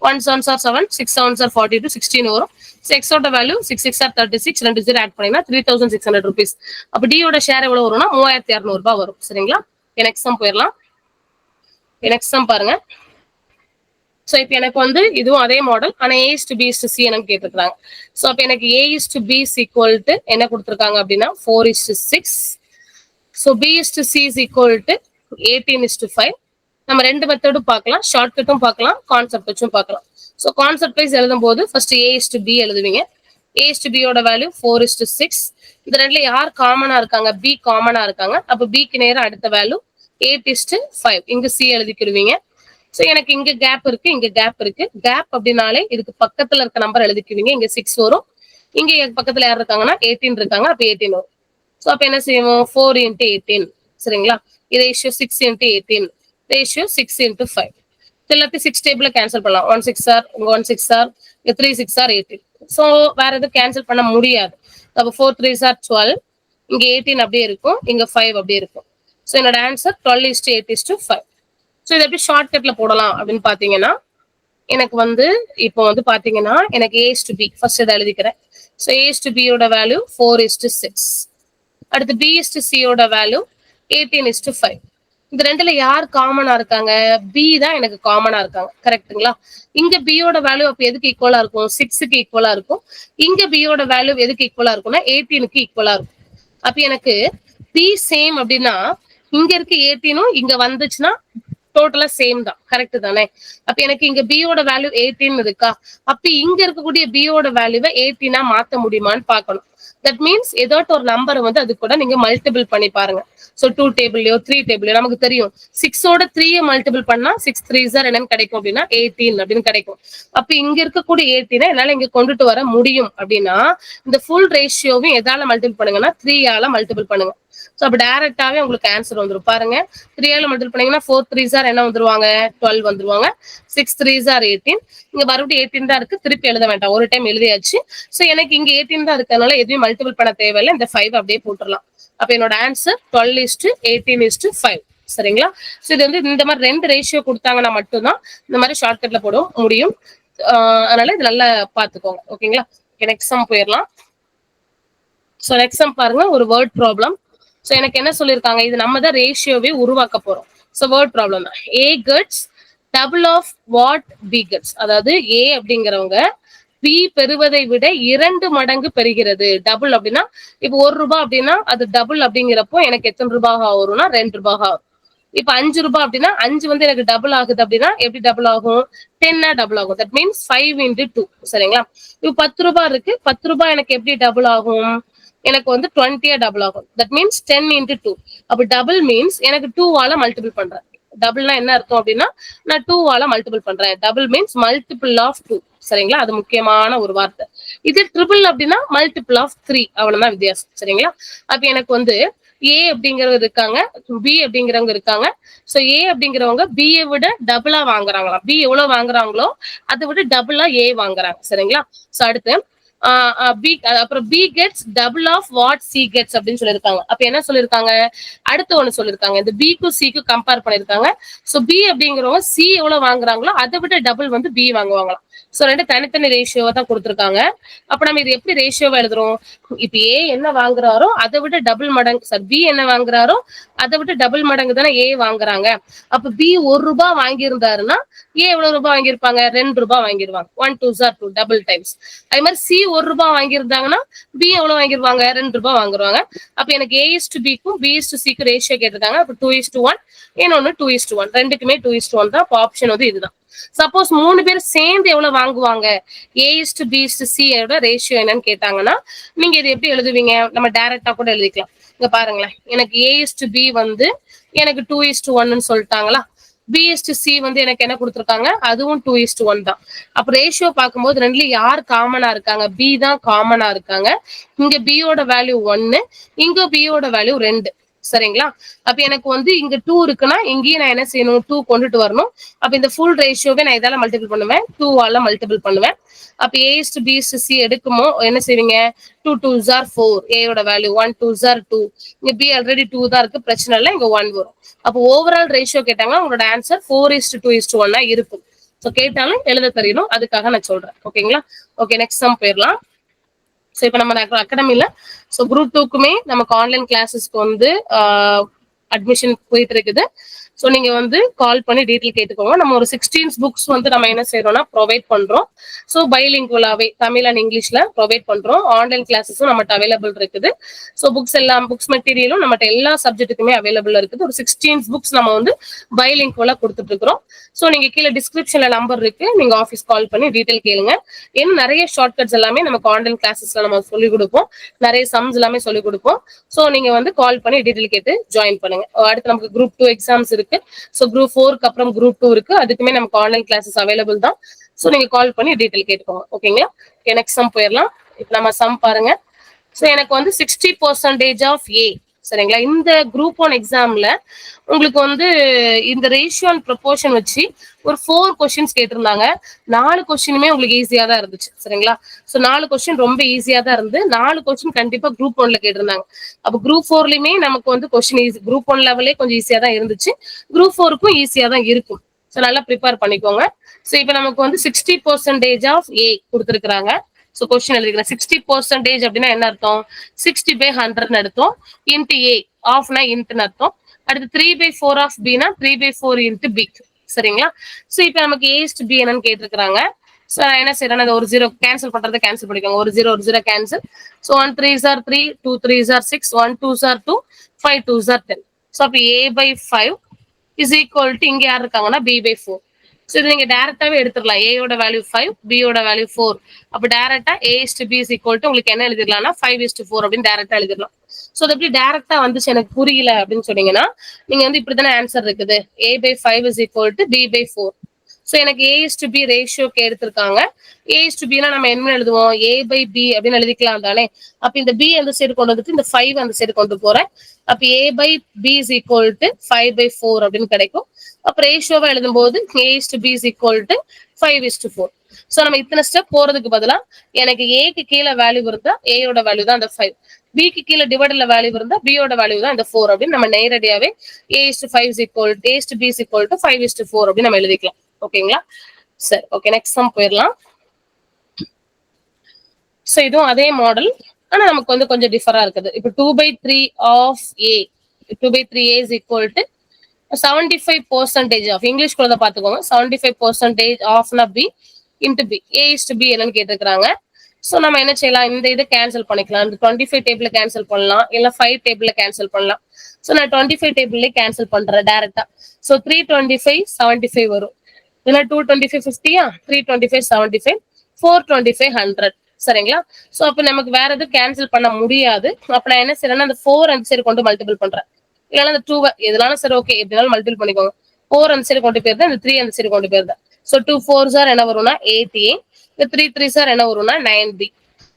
one seven are seven six seven are forty two sixteen வரும். எக்ஸோட value six six are thirty six ரெண்டு ஜீரோ ஆட் பண்ணீங்கன்னா three thousand six hundred rupees அப்போ டியோட ஷேர் எவ்வளோ வரும்னா மூவாயிரத்தி இரநூறுபா வரும். சரிங்களா? எனக்கு எக்ஸாம் போயிடலாம். எனக்கு பாருங்க. ஸோ இப்போ எனக்கு வந்து இதுவும் அதே மாடல் ஆனால் A to B to C எனக்கு கேட்டிருக்காங்க ஸோ அப்போ எனக்கு A to B is equal to என்ன கொடுத்துருக்காங்க அப்படின்னா four is to six so B is to C is equal to eighteen is to five நம்ம ரெண்டு மெத்தடும் பார்க்கலாம். ஷார்ட் கட்டும் பார்க்கலாம். கான்செப்ட் வச்சும் பார்க்கலாம். ஸோ கான்செப்ட் வைஸ் எழுதும் போது first A is to B எழுதுவீங்க ஏ இஸ் டு பியோட value four is to six இந்த ரெண்டுல யார் காமனா இருக்காங்க? பி காமனா இருக்காங்க. அப்போ பிக்கு நேரம் அடுத்த value eight is to five இங்க சி எழுதிக்கிடுவீங்க ஸோ எனக்கு இங்க கேப் இருக்கு இங்க கேப் இருக்கு. கேப் அப்படின்னாலே இதுக்கு பக்கத்துல இருக்க நம்பர் எழுதிக்குவீங்க இங்க சிக்ஸ் வரும். இங்க எங்க பக்கத்துல யார் இருக்காங்கன்னா எயிட்டீன் இருக்காங்க. அப்ப எயிட்டீன் வரும். ஸோ அப்ப என்ன செய்வோம்? ஃபோர் இன்ட்டு எயிட்டீன் சரிங்களா? இது is to six into eighteen ratio six into five எல்லாத்தையும் சிக்ஸ் டேபிள கேன்சல் பண்ணலாம். ஒன் சிக்ஸ் ஆர் உங்க one six are three six are eighteen so வேற எதுவும் கேன்சல் பண்ண முடியாது. அப்போ ஃபோர் த்ரீ சார் டுவெல் இங்க எயிட்டீன் அப்படியே இருக்கும். இங்க ஃபைவ் அப்படியே இருக்கும். ஸோ என்னோட answer twelve is to eight is to five so இதை எப்படி ஷார்ட்கட்ல போடலாம் அப்படின்னு பாத்தீங்கன்னா எனக்கு வந்து இப்போ வந்து பாத்தீங்கன்னா எனக்கு ஏஸ் டு பி ஃபர்ஸ்ட் இதை எழுதிக்கிறேன். ஸோ ஏஸ் டு பியோட value four is to six அடுத்து பி இஸ்டு சியோட value eighteen is to five இந்த ரெண்டுல யார் காமனா இருக்காங்க? பி தான் எனக்கு காமனா இருக்காங்க. கரெக்ட்டுங்களா இங்க பியோட வேல்யூ அப்ப எதுக்கு ஈக்குவலா இருக்கும்? சிக்ஸுக்கு ஈக்குவலா இருக்கும். இங்க பியோட வேல்யூ எதுக்கு ஈக்குவலா இருக்கும்னா எயிட்டீனுக்கு ஈக்குவலா இருக்கும். அப்ப எனக்கு பி சேம் அப்படின்னா இங்க இருக்க எயிட்டீனும் இங்க வந்துச்சுன்னா டோட்டலா சேம் தான். கரெக்ட் தானே? அப்ப எனக்கு இங்க பியோட வேல்யூ எயிட்டீன் இருக்கா? அப்ப இங்க இருக்கக்கூடிய பியோட வேல்யூவை எயிட்டீனா மாத்த முடியுமான்னு பாக்கணும் தட் மீன்ஸ் ஏதோட்டு ஒரு நம்பர் வந்து அது கூட நீங்க மல்டிபிள் பண்ணி பாருங்க. ஸோ டூ டேபிள்லயோ த்ரீ டேபிள்லயோ நமக்கு தெரியும். சிக்ஸோட த்ரீயை மல்டிபிள் பண்ணா சிக்ஸ் த்ரீ சார் என்னன்னு கிடைக்கும் அப்படின்னா எயிட்டீன் அப்படின்னு கிடைக்கும். அப்ப இங்க இருக்கக்கூடிய எயிட்டீனை என்னால இங்க கொண்டுட்டு வர முடியும் அப்படின்னா இந்த ஃபுல் ரேஷியோவையும் எதால மல்டிபிள் பண்ணுங்கன்னா த்ரீயால மல்டிபிள் பண்ணுங்க. ஸோ அப்ப டேரக்டாவே உங்களுக்கு ஆன்சர் வந்துரும். பாருங்க. த்ரீயால மல்டிபிள் பண்ணீங்கன்னா ஃபோர் த்ரீ சார் என்ன வந்துருவாங்க? டுவெல் வந்துருவாங்க. சிக்ஸ் த்ரீ சார் எயிட்டீன் இங்க மறுபடியும் எயிட்டீன் தான் இருக்கு. திருப்பி எழுத வேண்டாம். ஒரு டைம் எழுதியாச்சு. ஸோ எனக்கு இங்க எயிட்டீன் தான் இருக்கறனால எதுவும் மல்டிபிள் பண்ண தேவையில்லை. இந்த ஃபைவ் அப்படியே போட்டுடலாம். அப்ப என்னோட answer twelve is to eighteen is to five சரிங்களா? ஸோ இது வந்து இந்த மாதிரி ரெண்டு ரேஷியோ கொடுத்தாங்கன்னா மட்டும்தான் இந்த மாதிரி ஷார்ட்கட்ல போட முடியும். ஆஹ் அதனால இது நல்லா பாத்துக்கோங்க. ஓகேங்களா? நெக்ஸ்ட் சம் போயிடலாம். ஸோ நெக்ஸ்ட் சம் பாருங்க. ஒரு வேர்ட் ப்ராப்ளம் ஸோ எனக்கு என்ன சொல்லியிருக்காங்க? இது நம்ம தான் ரேஷியோவே உருவாக்க போறோம். ஸோ வேர்ட் ப்ராப்ளம் தான். A gets double of what B gets அதாவது ஏ அப்படிங்கிறவங்க பி பெறுவதை விட இரண்டு மடங்கு பெறுகிறது. டபுள் அப்படின்னா இப்போ ஒரு ரூபாய் அப்படின்னா அது டபுள் அப்படிங்கிறப்போ எனக்கு எத்தனை ரூபாய் வரும்னா ரெண்டு ரூபாய் ஆகும். இப்ப அஞ்சு ரூபாய் அப்படின்னா அஞ்சு வந்து எனக்கு டபுள் ஆகுது அப்படின்னா எப்படி டபுள் ஆகும்? டென்னா டபுள் ஆகும். That means five into two சரிங்களா? இப்போ பத்து ரூபாய் இருக்கு. பத்து ரூபாய் எனக்கு எப்படி டபுள் ஆகும்? எனக்கு வந்து டுவெண்ட்டியா டபுள் ஆகும். That means ten into two அப்போ டபுள் மீன்ஸ் எனக்கு டூவால மல்டிபிள் பண்றேன். டபுள்னா என்ன அர்த்தம் அப்படின்னா நான் டூவால மல்டிபிள் பண்றேன். Double means multiple of two சரிங்களா? அது முக்கியமான ஒரு வார்த்தை. இது ட்ரிபிள் அப்படின்னா மல்டிபிள் ஆஃப் த்ரீ அவ்வளவுதான் வித்தியாசம். சரிங்களா? அப்ப எனக்கு வந்து ஏ அப்படிங்கிறவங்க இருக்காங்க பி அப்படிங்கிறவங்க இருக்காங்க. சோ ஏ அப்படிங்கிறவங்க பிஏ விட டபுளா வாங்குறாங்களாம். பி எவ்வளவு வாங்குறாங்களோ அதை விட டபுளா ஏ வாங்குறாங்க. சரிங்களா? சோ அடுத்து பி அப்புறம் B gets double of what C gets அப்படின்னு சொல்லியிருக்காங்க. அப்ப என்ன சொல்லியிருக்காங்க? அடுத்து ஒண்ணு சொல்லியிருக்காங்க. இந்த பிக்கும் சிக்கும் கம்பேர் பண்ணிருக்காங்க ஸோ பி அப்படிங்கிறவங்க சி எவ்வளவு வாங்குறாங்களோ அதை விட டபுள் வந்து பி வாங்குவாங்களாம். ஸோ ரெண்டு தனித்தனி ரேஷியோவை தான் கொடுத்துருக்காங்க. அப்ப நம்ம இது எப்படி ரேஷியோவா எழுதுறோம்? இப்ப ஏ என்ன வாங்குறாரோ அதை விட டபுள் மடங்கு சார் பி என்ன வாங்குறாரோ அதை விட டபுள் மடங்கு தானே ஏ வாங்குறாங்க. அப்ப பி ஒரு ரூபாய் வாங்கியிருந்தாருன்னா ஏ எவ்வளவு ரூபாய் வாங்கியிருப்பாங்க? ரெண்டு ரூபாய் வாங்கிருவாங்க. One two are two double times அதே மாதிரி சி ஒரு ரூபாய் வாங்கியிருந்தாங்கன்னா பி எவ்வளவு வாங்கிருவாங்க? ரெண்டு ரூபாய் வாங்குவாங்க. அப்ப எனக்கு ஏ இஸ் டு பிக்கும் பி இஸ் டு சிக்கு ரேஷியோ கேட்டிருக்காங்க. அப்ப டூ இஸ் டு ஒன் இன்னொன்னு டூ இஸ் டு ஒன் ரெண்டுக்குமே டூ இஸ் டு ஒன் தான். ஆப்ஷன் வந்து இதுதான். சப்போஸ் மூணு பேர் சேர்ந்து எவ்வளவு வாங்குவாங்க? A is to B is to C ratio என்னன்னு கேட்டாங்கன்னா நீங்க இது எப்படி எழுதுவீங்க? நம்ம டைரக்டா கூட எழுதிக்கலாம். இங்க பாருங்களேன். எனக்கு ஏ இஸ் டு பி வந்து எனக்கு டூ இஸ் டு ஒன்னு சொல்லிட்டாங்களா? பி சி வந்து எனக்கு என்ன கொடுத்துருக்காங்க? அதுவும் டூ இஸ் டு ஒன் தான். அப்போ ரேஷியோ பார்க்கும்போது ரெண்டுல யார் காமனா இருக்காங்க? பி தான் காமனா இருக்காங்க. இங்க பியோட வேல்யூ ஒன்னு இங்க பியோட வேல்யூ ரெண்டு. சரிங்களா? அப்ப எனக்கு வந்து இங்க டூ இருக்குன்னா இங்கேயும் நான் என்ன செய்யணும்? டூ கொண்டுட்டு வரணும். அப்ப இந்த ஃபுல் ரேஷியோவை நான் இதால மல்டிபிள் பண்ணுவேன். டூ ஆல மல்டிபிள் பண்ணுவேன். அப்ப A to B is C எடுக்குமோ? என்ன செய்வீங்க? Two two jar four ஏயோட value one two are two இங்க பி ஆல்ரெடி டூ தான் இருக்கு. பிரச்சனை இல்லை இங்க ஒன் வரும். அப்போ ஓவரால் ரேஷியோ கேட்டாங்க உங்களோட answer four is to two is to ஒன்னா இருக்கும். ஸோ கேட்டாலும் எழுத தெரியணும். அதுக்காக நான் சொல்றேன். ஓகேங்களா ஓகே நெக்ஸ்ட் சம் போயிடலாம். ஸோ இப்போ நம்ம அகாடமியில் ஸோ குரூப் டூக்குமே நமக்கு ஆன்லைன் கிளாஸஸ்க்கு வந்து அட்மிஷன் போயிட்டு இருக்குது. ஸோ நீங்க வந்து கால் பண்ணி டீட்டெயில் கேட்டுக்கோங்க. நம்ம ஒரு சிக்ஸ்டீன்ஸ் புக்ஸ் வந்து நம்ம என்ன செய்யறோம்னா ப்ரொவைட் பண்றோம். ஸோ பைலிங்குவலாவே தமிழ் அண்ட் இங்கிலீஷ்ல ப்ரொவைட் பண்றோம். ஆன்லைன் கிளாஸஸும் நம்மகிட்ட அவைலபிள் இருக்குது. ஸோ புக்ஸ் எல்லாம் புக்ஸ் மெட்டீரியலும் நம்மகிட்ட எல்லா சப்ஜெக்ட்டுக்குமே அவைலபிள் இருக்குது. ஒரு சிக்ஸ்டீன்ஸ் புக்ஸ் நம்ம வந்து பைலிங்குவலா கொடுத்துட்டு இருக்கிறோம். ஸோ நீங்க கீழே டிஸ்கிரிப்ஷன்ல நம்பர் இருக்கு. நீங்க ஆஃபீஸ் கால் பண்ணி டீட்டெயில் கேளுங்க. இன்னும் நிறைய ஷார்ட்கட்ஸ் எல்லாமே நமக்கு ஆன்லைன் கிளாஸஸ்ல நம்ம சொல்லிக் கொடுப்போம். நிறைய சம்ஸ் எல்லாமே சொல்லிக் கொடுப்போம். ஸோ நீங்க வந்து கால் பண்ணி டீட்டெயில் கேட்டு ஜாயின் பண்ணுங்க. அடுத்து நமக்கு குரூப் டூ எக்ஸாம்ஸ் இருக்கு. ஸோ குரூப் ஃபோருக்கு அப்புறம் குரூப் டூ இருக்கு. அதுக்குமே நமக்கு ஆன்லைன் கிளாஸஸ் அவைலபிள் தான். ஸோ நீங்க கால் பண்ணி டீட்டெயில் கேட்டுக்கோங்க. ஓகேங்களா எனக்கு சம் போயிடலாம். இப்போ நம்ம சம் பாருங்க. ஸோ எனக்கு வந்து சிக்ஸ்டி பர்சன்டேஜ் ஆஃப் ஏ சரிங்களா? இந்த குரூப் ஒன் எக்ஸாம்ல உங்களுக்கு வந்து இந்த ரேஷியோ அண்ட் ப்ரொபோர்ஷன் வச்சு ஒரு ஃபோர் கொஸ்டின்ஸ் கேட்டிருந்தாங்க. நாலு கொஸ்டினுமே உங்களுக்கு ஈஸியா தான் இருந்துச்சு. சரிங்களா? ஸோ நாலு கொஸ்டின் ரொம்ப ஈஸியா தான் இருந்து நாலு கொஸ்டின் கண்டிப்பா குரூப் ஒன்ல கேட்டிருந்தாங்க. அப்போ குரூப் ஃபோர்லயுமே நமக்கு வந்து கொஸ்டின் ஈஸி குரூப் ஒன் லெவலே கொஞ்சம் ஈஸியா தான் இருந்துச்சு. குரூப் ஃபோருக்கும் ஈஸியா தான் இருக்கும். ஸோ நல்லா ப்ரிப்பேர் பண்ணிக்கோங்க. ஸோ இப்போ நமக்கு வந்து சிக்ஸ்டி பர்சன்டேஜ் ஆஃப் ஏ கொடுத்துருக்குறாங்க. ஸோ கொஸ்டின் எழுதிக்கிறேன் சிக்ஸ்டி பர்சன்டேஜ் அப்படின்னா என்ன அர்த்தம்? சிக்ஸ்டி பை ஹண்ட்ரட்னு அர்த்தம். இன்ட்டு ஏ ஆஃப்னா இன்ட்டுன்னு அர்த்தம். அடுத்து three by four of Bina three by four into B சரிங்களா? ஸோ இப்போ நமக்கு ஏஸ்ட் பி என்னன்னு கேட்டிருக்கிறாங்க. ஸோ நான் என்ன செய்யறேன் ஒரு ஜீரோ கேன்சல் பண்றதை கேன்சல் பண்ணிக்கோங்க. ஒரு ஜீரோ ஒரு zero cancel so one three are three two three are six one two are two five two are ten so அப்போ A by five is equal to இங்க யார் இருக்காங்கன்னா பி பை ஃபோர் ஸோ இது நீங்க டேரக்டாவே எடுத்துடலாம். ஏயோட வேல்யூ ஃபைவ் பியோட வேல்யூ ஃபோர் அப்போ டேரக்டா A to B is equal to உங்களுக்கு என்ன எழுதிடலாம்னா ஃபைவ் இஸ் டு ஃபோர் அப்படின்னு டேரக்டா எழுதிடலாம். ஸோ அது எப்படி டேரக்டா வந்துச்சு? எனக்கு புரியல அப்படின்னு சொன்னீங்கன்னா நீங்க வந்து இப்படிதானே ஆன்சர் இருக்குது. A by five is equal to B by four so எனக்கு ஏஎஸ் டு பி ரேஷியோக்கு எடுத்திருக்காங்க. ஏஎஸ் டு பினா நம்ம என்ன எழுதுவோம்? ஏ பை பி அப்படின்னு எழுதிக்கலாம் தானே? அப்ப இந்த பி அந்த சைடு கொண்டு வந்துட்டு இந்த ஃபைவ் அந்த சைடு கொண்டு போறேன். அப்ப A by B is equal to five by four அப்படின்னு கிடைக்கும். அப்ப ரேஷியோவா எழுதும் போது A's to B is equal to five is to four so நம்ம இத்தனை ஸ்டெப் போறதுக்கு பதிலா எனக்கு ஏக்கு கீழே வேல்யூ இருந்தா ஏயோட வேல்யூ தான் அந்த ஃபைவ் பிக்கு கீழே டிவைடர்ல வேல்யூ இருந்தா பியோட வேல்யூ தான் இந்த ஃபோர் அப்படின்னு நம்ம நேரடியாவே A is to five is equal A to B is equal to five is to four அப்படின்னு நம்ம எழுதிக்கலாம். ஓகேங்களா? சரி ஓகே நெக்ஸ்ட் சம் போயிடலாம். ஸோ இதுவும் அதே மாடல் ஆனா நமக்கு வந்து கொஞ்சம் டிஃபரா இருக்குது. இப்போ two by three of A two by three A is equal to seventy five percentage of English கூட பார்த்துக்கோங்க. Seventy five percentage ஆஃப்னா B into B A is to B என்னன்னு கேட்டிருக்கிறாங்க. ஸோ நம்ம என்ன செய்யலாம்? இந்த இதை கேன்சல் பண்ணிக்கலாம். இந்த டுவெண்ட்டி ஃபைவ் டேபிள் கேன்சல் பண்ணலாம். இல்லை ஃபைவ் டேபிள் கேன்சல் பண்ணலாம். ஸோ நான் டுவெண்ட்டி ஃபைவ் டேபிள்லேயே கேன்சல் பண்றேன் டேரக்டா so three twenty five seventy five வரும். இல்லைன்னா two twenty five ஃபிஃப்டியா three twenty five seventy five four twenty five hundred சரிங்களா? ஸோ அப்போ நமக்கு வேற எதுவும் கேன்சல் பண்ண முடியாது. அப்போ நான் என்ன செய்யறேன்னா அந்த ஃபோர் அண்ட் சைடு கொண்டு மல்டிபிள் பண்றேன். இல்லைன்னா அந்த டூ எதுனாலும் சரி ஓகே எப்படினாலும் மல்டிபிள் பண்ணிக்கோங்க. ஃபோர் அந்த சைடு கொண்டு போயிருந்தேன் இந்த த்ரீ அந்த சைடு கொண்டு போயிருந்தேன் ஸோ டூ ஃபோர் சார் என்ன வரும்னா எயிட் ஏ இந்த த்ரீ த்ரீ சார் என்ன வரும்னா நைன் பி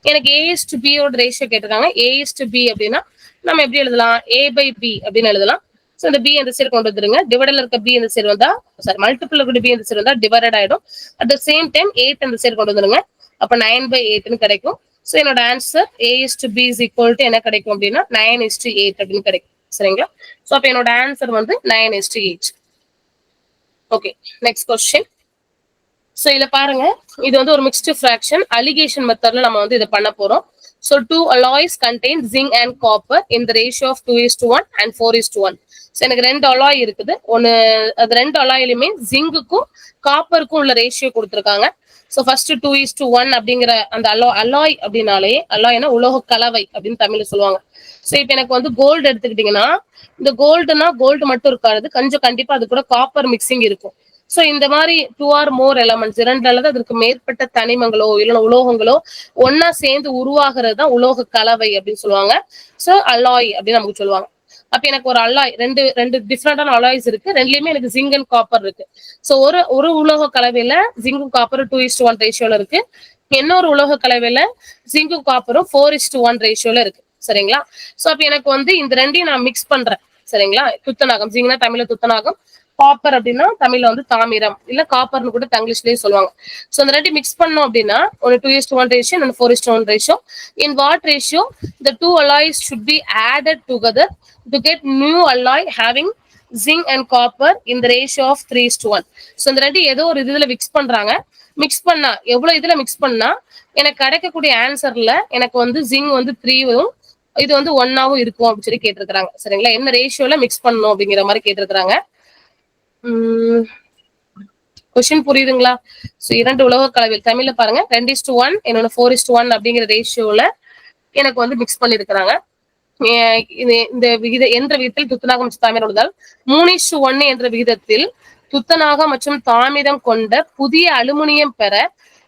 எனக்கு ஏஎஸ் டு பியோட ரேஷியோ கேட்டிருக்காங்க. ஏஎஸ் டு பி அப்படின்னா நம்ம எப்படி எழுதலாம்? ஏ பை பி அப்படின்னு எழுதலாம். ஸோ இந்த பி அந்த சைடு கொண்டு வந்துருங்க டிவைடர்ல இருக்க பி அந்த சைடு வந்தா சாரி மல்டிபிள் இருக்க பி அந்த சைடு வந்தா டிவைடட் ஆயிடும். At the same time eight அந்த சைடு கொண்டு வந்துருங்க அப்ப நைன் பை எயிட்னு கிடைக்கும். ஸோ என்னோட answer A is to B is equal to என்ன கிடைக்கும் அப்படின்னா நைன் இஸ் டு எயிட் அப்படின்னு கிடைக்கும். சரிங்களா? ஸோ அப்போ என்னோட ஆன்சர் வந்து nine is to eight okay next question so இதுல பாருங்க. இது வந்து ஒரு மிக்ஸ்டு ஃபிராக்ஷன் அலிகேஷன் மெத்தட்ல நம்ம வந்து இதை பண்ண போறோம். So two alloys contain zinc and copper in the ratio of two is to one and four is to one so எனக்கு ரெண்டு அலாய் இருக்குது. ஒன்னு அது ரெண்டு அலாயிலுமே ஜிங்குக்கும் காப்பருக்கும் உள்ள ரேஷியோ கொடுத்துருக்காங்க. So first two is to one அப்படிங்கிற அந்த அலோ அலாய் அப்படின்னாலே அலாய்னா உலோக கலவை அப்படின்னு தமிழ்ல சொல்லுவாங்க. ஸோ இப்போ எனக்கு வந்து கோல்டு எடுத்துக்கிட்டீங்கன்னா இந்த கோல்டுனா கோல்டு மட்டும் இருக்காது. கொஞ்சம் கண்டிப்பா அது கூட காப்பர் மிக்சிங் இருக்கும். ஸோ இந்த மாதிரி டூ ஆர் மோர் எலமெண்ட்ஸ் இரண்டு அல்லது அதற்கு மேற்பட்ட தனிமங்களோ இல்லைன்னா உலோகங்களோ ஒன்னா சேர்ந்து உருவாகிறது தான் உலோக கலவை அப்படின்னு சொல்லுவாங்க. ஸோ அலாய் அப்படின்னு நமக்கு சொல்லுவாங்க. அப்ப எனக்கு ஒரு அலாய் ரெண்டு ரெண்டு டிஃப்ரெண்டான அலாய்ஸ் இருக்கு. ரெண்டுலயுமே எனக்கு ஜிங்க் அண்ட் காப்பர் இருக்கு. ஸோ ஒரு ஒரு உலோக கலவையில ஜிங்கும் காப்பரும் டூ இஸ்ட் ஒன் ரேஷியோல இருக்கு. இன்னொரு உலோக கலவையில ஜிங்கும் காப்பரும் ஃபோர் இஸ்ட் ஒன் ரேஷியோல இருக்கு. சரிங்களா? ஸோ அப்ப எனக்கு வந்து இந்த ரெண்டையும் நான் மிக்ஸ் பண்றேன். சரிங்களா? துத்தநாகம். ஜிங்னா தமிழ்ல துத்தநாகம். காப்பர் அப்படின்னா தமிழ்ல வந்து தாமிரம் இல்ல காப்பர்னு கூட தங்கிலீஷ்லயே சொல்லுவாங்க. ஸோ அந்த ரெண்டு மிக்ஸ் பண்ணோம் அப்படின்னா ஒரு two is to one ratio and four is to one ratio in what ratio the two alloys should be added together to get new alloy having zinc and copper in the ratio of three is to one so இந்த ரெண்டு ஏதோ ஒரு இதுல மிக்ஸ் பண்றாங்க. மிக்ஸ் பண்ணா எவ்வளவு இதுல மிக்ஸ் பண்ணா எனக்கு கிடைக்கக்கூடிய ஆன்சர்ல எனக்கு வந்து ஜிங் வந்து த்ரீவும் இது வந்து ஒன்னாவும் இருக்கும் அப்படின்னு சொல்லி கேட்டிருக்கிறாங்க. சரிங்களா? என்ன ரேஷியோல மிக்ஸ் பண்ணணும் அப்படிங்கிற மாதிரி கேட்டிருக்காங்க உம் கொஸ்டின் புரியுதுங்களா? ஸோ இரண்டு உலக கலவையில் தமிழ்ல பாருங்க. ரெண்டு இஸ்டு ஒன் என்னோட ஃபோர் இஸ்டு ஒன் அப்படிங்கிற ரேஷியோல எனக்கு வந்து மிக்ஸ் பண்ணிருக்கிறாங்க. இந்த விகித என்ற விகிதத்தில் துத்தநாகம் மற்றும் தாமிரம் உள்ளதால் மூணு இஸ்டு ஒன்னு என்ற விகிதத்தில் துத்தநாகம் மற்றும் தாமிரம் கொண்ட புதிய அலுமினியம் பெற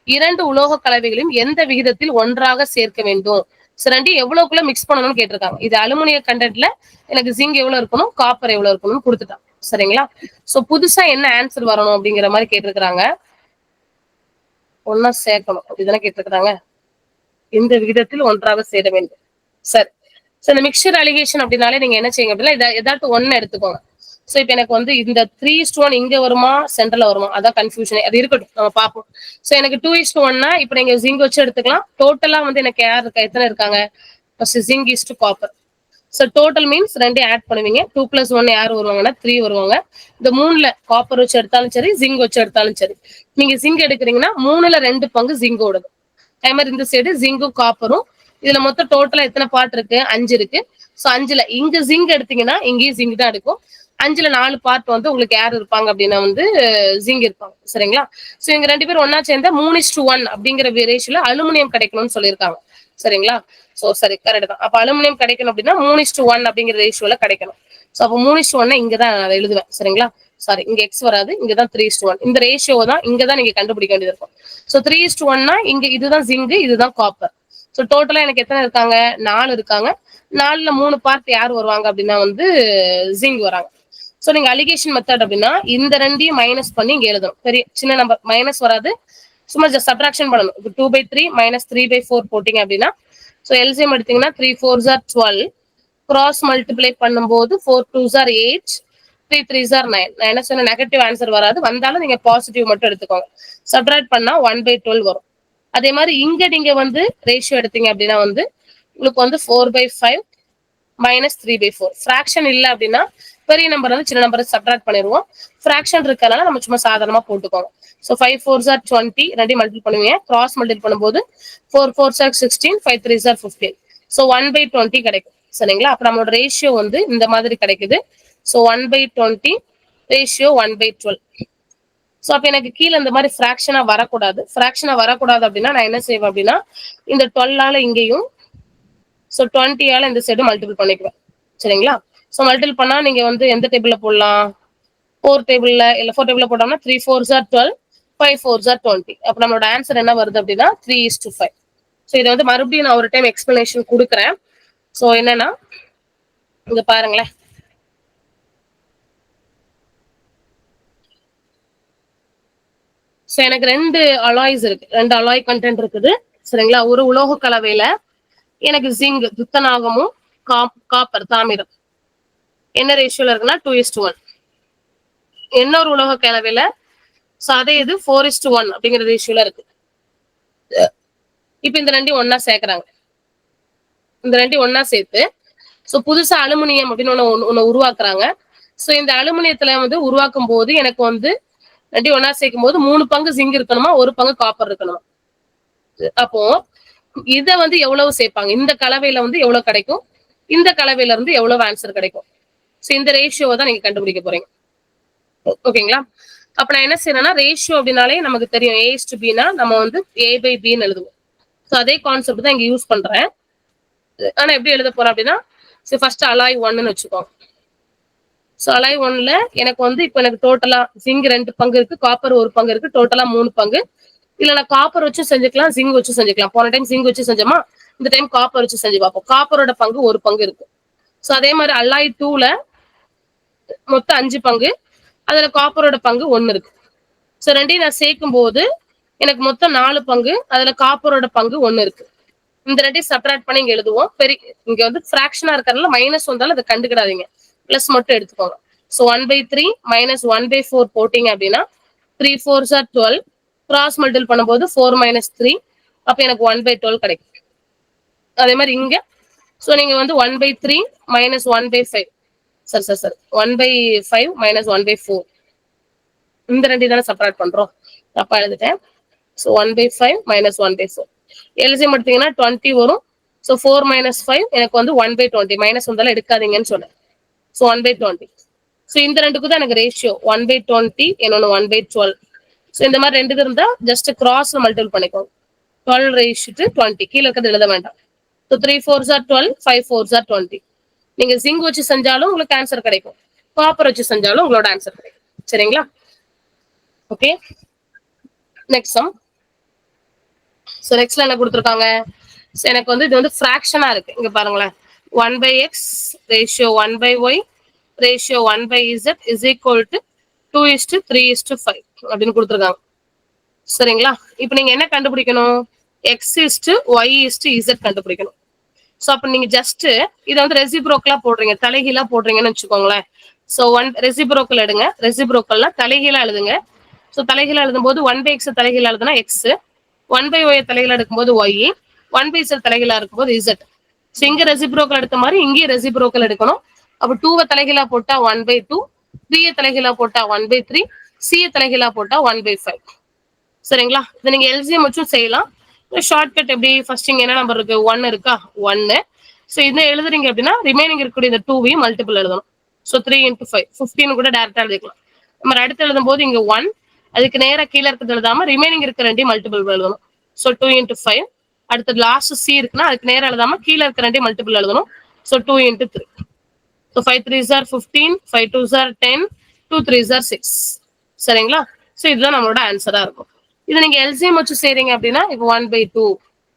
இரண்டு உலோக கலவைகளையும் எந்த விகிதத்தில் ஒன்றாக சேர்க்க வேண்டும்? ஸோ ரெண்டு எவ்வளவுக்குள்ள மிக்ஸ் பண்ணணும்னு கேட்டிருக்காங்க. இது அலுமினிய கண்டென்ட்ல எனக்கு ஜிங்க் எவ்வளவு இருக்கணும் காப்பர் எவ்வளவு இருக்கணும்னு கொடுத்துட்டான் சரிங்களா? சோ புதுசா என்ன ஆன்சர் வரணும் அப்படிங்கிற மாதிரி கேட்டிருக்கிறாங்க. ஒன்னா சேர்க்கணும். அப்படிதானே கேட்டிருக்கிறாங்க. இந்த விகிதத்தில் ஒன்றாக சேர வேண்டும். சரி. சோ இந்த மிக்சர் அலிகேஷன் அப்படின்னாலே நீங்க என்ன செய்யுங்க அப்படின்னா ஏதாட்டும் ஒன்னு எடுத்துக்கோங்க. சோ இப்ப எனக்கு வந்து இந்த த்ரீ ஸ்டோன் இங்க வருமா சென்டர்ல வருமா? அதான் கன்ஃபியூஷன் அது இருக்கட்டும். நம்ம பார்ப்போம். சோ எனக்கு டூ இஸ்ட் ஒன்னா இப்ப நீங்க ஜிங்க் வச்சு எடுத்துக்கலாம். டோட்டலா வந்து எனக்கு யார் இருக்கா? எத்தனை இருக்காங்க? First zinc is to copper so total means ரெண்டையும் ஆட் பண்ணுவீங்க. டூ பிளஸ் ஒன் யார் வருவாங்கன்னா த்ரீ வருவாங்க. இந்த மூணுல காப்பர் வச்சு எடுத்தாலும் சரி ஜிங்க் வச்சு எடுத்தாலும் சரி. நீங்க ஜிங்க் எடுக்கிறீங்கன்னா மூணுல ரெண்டு பங்கு ஜிங்கோடது அதே மாதிரி இந்த சைடு ஜிங்கும் காப்பரும் இதுல மொத்தம் டோட்டலா எத்தனை பார்ட் இருக்கு? அஞ்சு இருக்கு. ஸோ அஞ்சுல இங்க ஜிங்க் எடுத்தீங்கன்னா இங்கேயும் ஜிங்க் தான் எடுக்கும். அஞ்சுல நாலு பார்ட் வந்து உங்களுக்கு யார் இருப்பாங்க அப்படின்னா வந்து ஜிங்க் இருப்பாங்க. சரிங்களா? ஸோ இவங்க ரெண்டு பேரும் ஒன்னா சேர்ந்தா மூணு டு ஒன் அப்படிங்கிற ரேஷியோல அலுமினியம் கிடைக்கணும்னு சொல்லியிருக்காங்க. சரிங்களா? சோ சரி கரெக்ட் தான். அப்ப அலுமினியம் கிடைக்கணும் அப்படின்னா மூணு டு ஒன் அப்படிங்கிற ரேஷியோல கிடைக்கணும். சோ அப்போ மூணு டு ஒன்னா இங்க தான் நான் எழுதுவேன். சரிங்களா? சாரி இங்க எக்ஸ் வராது இங்க தான் த்ரீ டு ஒன் இந்த ரேஷியோ தான் இங்க தான் நீங்க கண்டுபிடிக்க வேண்டியது இருக்கும். சோ த்ரீ இஸ்டு ஒன்னா இங்க இதுதான் ஜிங்கு இதுதான் காப்பர் சோ டோட்டலா எனக்கு எத்தனை இருக்காங்க? நாலு இருக்காங்க. நாலுல மூணு பார்ட் யார் வருவாங்க அப்படின்னா வந்து ஜிங்க் வராங்க. சோ நீங்க அலிகேஷன் மெத்தட் அப்படின்னா இந்த ரெண்டையும் மைனஸ் பண்ணி இங்க எழுதணும். பெரிய சின்ன நம்பர் மைனஸ் வராது சும்மா ஜஸ்ட் சப்ராக்ஷன் பண்ணணும். இப்போ two by three minus three by four போட்டிங்க அப்படின்னா ஸோ எல்சிஎம் எடுத்தீங்கன்னா த்ரீ ஃபோர் ஜார் டுவெல் கிராஸ் மல்டிப்ளை பண்ணும்போது ஃபோர் டூ ஜார் எயிட் த்ரீ த்ரீ ஜார் நைன் நான் என்ன சொன்ன நெகட்டிவ் ஆன்சர் வராது. வந்தாலும் நீங்க பாசிட்டிவ் மட்டும் எடுத்துக்கோங்க. சப்ராக்ட் பண்ணா ஒன் பை டுவெல் வரும். அதே மாதிரி இங்க நீங்க வந்து ரேஷியோ எடுத்தீங்க அப்படின்னா வந்து உங்களுக்கு வந்து four by five minus three by four fraction இல்லை அப்படின்னா பெரிய நம்பர் வந்து சின்ன நம்பரை சப்ராக்ட் பண்ணிடுவோம். ஃப்ராக்ஷன் இருக்கிறதுனால நம்ம சும்மா சாதாரணமா போட்டுக்கோங்க. So five four sir twenty ரெண்டையும் மல்டிபிள் பண்ணுவீங்க. கிராஸ் மல்டிபிள் பண்ணும்போது four four sir sixteen five three sir fifteen so one by twenty கிடைக்கும். சரிங்களா? அப்போ நம்மளோட ரேஷியோ வந்து இந்த மாதிரி கிடைக்குது. So one by twenty ratio one by twelve so அப்போ எனக்கு கீழே இந்த மாதிரி ஃப்ராக்ஷனா வரக்கூடாது. ஃப்ராக்ஷனா வரக்கூடாது அப்படின்னா நான் என்ன செய்வேன் அப்படின்னா இந்த டுவெல்லால இங்கேயும் ஸோ டுவெண்ட்டியால இந்த சைடு மல்டிபிள் பண்ணிக்குவேன். சரிங்களா? ஸோ மல்டிபிள் பண்ணா நீங்க வந்து எந்த டேபிள்ல போடலாம்? ஃபோர் டேபிள்ல இல்ல ஃபோர் டேபிள்ல போட்டோம்னா த்ரீ ஃபோர் ஜார் twelve five four jar twenty அப்போ நம்மளோட ஆன்சர் என்ன வருது அப்படின்னா three is to five so இதை வந்து மறுபடியும் நான் ஒரு டைம் எக்ஸ்பிளனேஷன் கொடுக்குறேன். ஸோ என்னன்னா இங்கே பாருங்களேன். ஸோ எனக்கு ரெண்டு அலாய்ஸ் இருக்கு. ரெண்டு அலாய் கண்டென்ட் இருக்குது. சரிங்களா? ஒரு உலோக கலவையில எனக்கு ஜிங்க் துத்தநாகமும் காப் காப்பர் தாமிரம். என்ன ரேஷியோல இருக்குன்னா டூ இஸ்ட் ஒன் ஒன் இன்னொரு உலோக கலவையில ஸோ அதே இது ஃபோர் இஸ்ட் ஒன் அப்படிங்கிற ரேஷியோல இருக்கு. இப்போ இந்த ரெண்டையும் ஒன்னா சேர்க்குறாங்க. இந்த ரெண்டையும் ஒன்னா சேர்த்து ஸோ புதுசா அலுமினியம் அப்படின்னு ஒன்று ஒன்று உருவாக்குறாங்க. ஸோ இந்த அலுமினியத்துல வந்து உருவாக்கும் போது எனக்கு வந்து ரெண்டையும் ஒன்னா சேர்க்கும் போது மூணு பங்கு ஜிங்க் இருக்கணுமா? ஒரு பங்கு காப்பர் இருக்கணுமா? அப்போ இதை வந்து எவ்வளவு சேர்ப்பாங்க? இந்த கலவையில வந்து எவ்வளவு கிடைக்கும்? இந்த கலவையில இருந்து எவ்வளவு ஆன்சர் கிடைக்கும்? சோ இந்த ரேஷியோவை தான் நீங்க கண்டுபிடிக்க போறீங்க. ஓகேங்களா? அப்ப நான் என்ன செய்யறேன்னா ரேஷியோ அப்படின்னாலே நமக்கு தெரியும். ஏ டு பினா நம்ம வந்து ஏ பை பின்னு எழுதுவோம். ஸோ அதே கான்செப்ட் தான் இங்க யூஸ் பண்றேன். ஆனா எப்படி எழுத போறேன் அப்படின்னா ஃபர்ஸ்ட் அலாய் ஒன்னு வச்சுக்கோங்க. ஸோ அலாய் ஒன்ல எனக்கு வந்து இப்போ எனக்கு டோட்டலா ஜிங்க் ரெண்டு பங்கு இருக்கு காப்பர் ஒரு பங்கு இருக்கு டோட்டலா மூணு பங்கு. இல்ல நான் காப்பர் வச்சு செஞ்சுக்கலாம் ஜிங்க் வச்சு செஞ்சுக்கலாம். போன டைம் ஜிங்க் வச்சு செஞ்சோமா? இந்த டைம் காப்பர் வச்சு செஞ்சு பார்ப்போம். காப்பரோட பங்கு ஒரு பங்கு இருக்கு. ஸோ அதே மாதிரி அல்லாய் டூல மொத்தம் அஞ்சு பங்கு. அதுல காப்பரோட பங்கு ஒன்னு இருக்கு. ஸோ ரெண்டையும் நான் சேர்க்கும் போது எனக்கு மொத்தம் நாலு பங்கு அதுல காப்பரோட பங்கு ஒன்னு இருக்கு. இந்த ரெண்டையும் செப்பரேட் பண்ணி இங்க எழுதுவோம். பெரிய இங்க வந்து ஃபிராக்ஷனா இருக்கிறதுல மைனஸ் வந்தாலும் அதை கண்டுக்கிடாதீங்க. பிளஸ் மட்டும் எடுத்துக்கோங்க. So one by three minus one by four போட்டீங்க அப்படின்னா த்ரீ ஃபோர் சார் டுவெல் கிராஸ் மல்டிபிள் பண்ணும்போது ஃபோர் மைனஸ் த்ரீ அப்போ எனக்கு ஒன் பை டுவெல் கிடைக்கும். அதே மாதிரி இங்க. ஸோ நீங்க வந்து one by three minus one by five sir sir sir. One by five minus one by four இந்த ரெண்டு தானே செப்பரேட் பண்றோம். தப்பா எழுதிட்டேன். So one by five minus one by four LCM எடுத்தீங்கன்னா டுவெண்ட்டி வரும். ஸோ ஃபோர் மைனஸ் ஃபைவ் எனக்கு வந்து ஒன் பை டுவெண்ட்டி மைனஸ் வந்தாலும் எடுக்காதீங்கன்னு சொன்னேன். So one by twenty so இந்த ரெண்டுக்கு தான் எனக்கு ரேஷியோ ஒன் பை டுவெண்ட்டி இன்னொன்று ஒன் பை டுவெல் ஸோ இந்த மாதிரி ரெண்டு இருந்தால் ஜஸ்ட் கிராஸ் மல்டிபிள் பண்ணிக்கோங்க. டுவெல் ரேஷிட்டு டுவெண்ட்டி கீழே இருக்கிறது எழுத வேண்டாம். ஸோ த்ரீ ஃபோர் சார் twelve five four sir twenty நீங்க ஜிங்க் வச்சு செஞ்சாலும் உங்களுக்கு ஆன்சர் கிடைக்கும். காப்பர் வச்சு செஞ்சாலும் உங்களோட ஆன்சர் கிடைக்கும். சரிங்களா? ஓகே நெக்ஸ்ட் சம் ஸோ நெக்ஸ்ட்ல என்ன கொடுத்துருக்காங்க? எனக்கு வந்து இது வந்து ஃப்ராக்ஷனா இருக்கு. இங்க பாருங்களேன். One by X ratio one by Y ratio one by Z is equal to two is to three is to five அப்படின்னு கொடுத்துருக்காங்க. சரிங்களா? இப்போ நீங்க என்ன கண்டுபிடிக்கணும்? X is to Y is to Z கண்டுபிடிக்கணும். ஸோ அப்போ நீங்க ஜஸ்ட் இதை வந்து ரெசிப்ரோக்கலா போடுறீங்க. தலைகீழா போடுறீங்கன்னு வச்சுக்கோங்களேன். ஸோ ஒன் ரெசிப்ரோக்கல் எடுங்க. ரெசிப்ரோக்கல்னா தலைகீழா எழுதுங்க. ஸோ தலைகீழா எழுதும்போது ஒன் பை எக்ஸ் தலைகீழா எழுதுனா எக்ஸ் ஒன் பை ஒய் தலைகீழா எடுக்கும்போது ஒய் ஒன் பை இசட் தலைகீழா இருக்கும்போது இசட் ஸோ இங்க ரெசிப்ரோக்கல் எடுத்த மாதிரி இங்கேயும் ரெசிப்ரோக்கல் எடுக்கணும். அப்போ டூவை தலைகீழா போட்டா ஒன் பை டூ த்ரீயை தலைகீழா போட்டா ஒன் பை த்ரீ சியை தலைகீழா போட்டா ஒன் பை ஃபைவ் சரிங்களா? இதை நீங்க எல்சிஎம் வச்சும் செய்யலாம். ஷார்ட்கட் எப்படி? ஃபர்ஸ்ட் இங்க என்ன நம்பர் இருக்கு? ஒன் இருக்கா? ஒன்னு ஸோ இதை எழுதுறீங்க அப்படின்னா ரிமைனிங் இருக்கக்கூடிய இந்த டூவையும் மல்டிபிள் எழுதணும். So three into five fifteen கூட டேரக்டா எழுதிக்கலாம். நம்ம அடுத்து எழுதும் போது இங்க ஒன் அதுக்கு நேரா கீழே இருக்கிறது எழுதாம ரிமைனிங் இருக்கிற ரெண்டையும் மல்டிபிள் எழுதணும். ஸோ டூ இன்டூ ஃபைவ் அடுத்து லாஸ்ட் சி இருக்குன்னா அதுக்கு நேரம் எழுதாம கீழே இருக்கிற ரெண்டையும் மல்டிபிள் எழுதணும். So two into three so five three sir fifteen five two sir ten two three sir six சரிங்களா? ஸோ இதுதான் நம்மளோட ஆன்சரா இருக்கும். இது நீங்க எல்சிஎம் வச்சு செய்றீங்க அப்படின்னா இப்போ one by two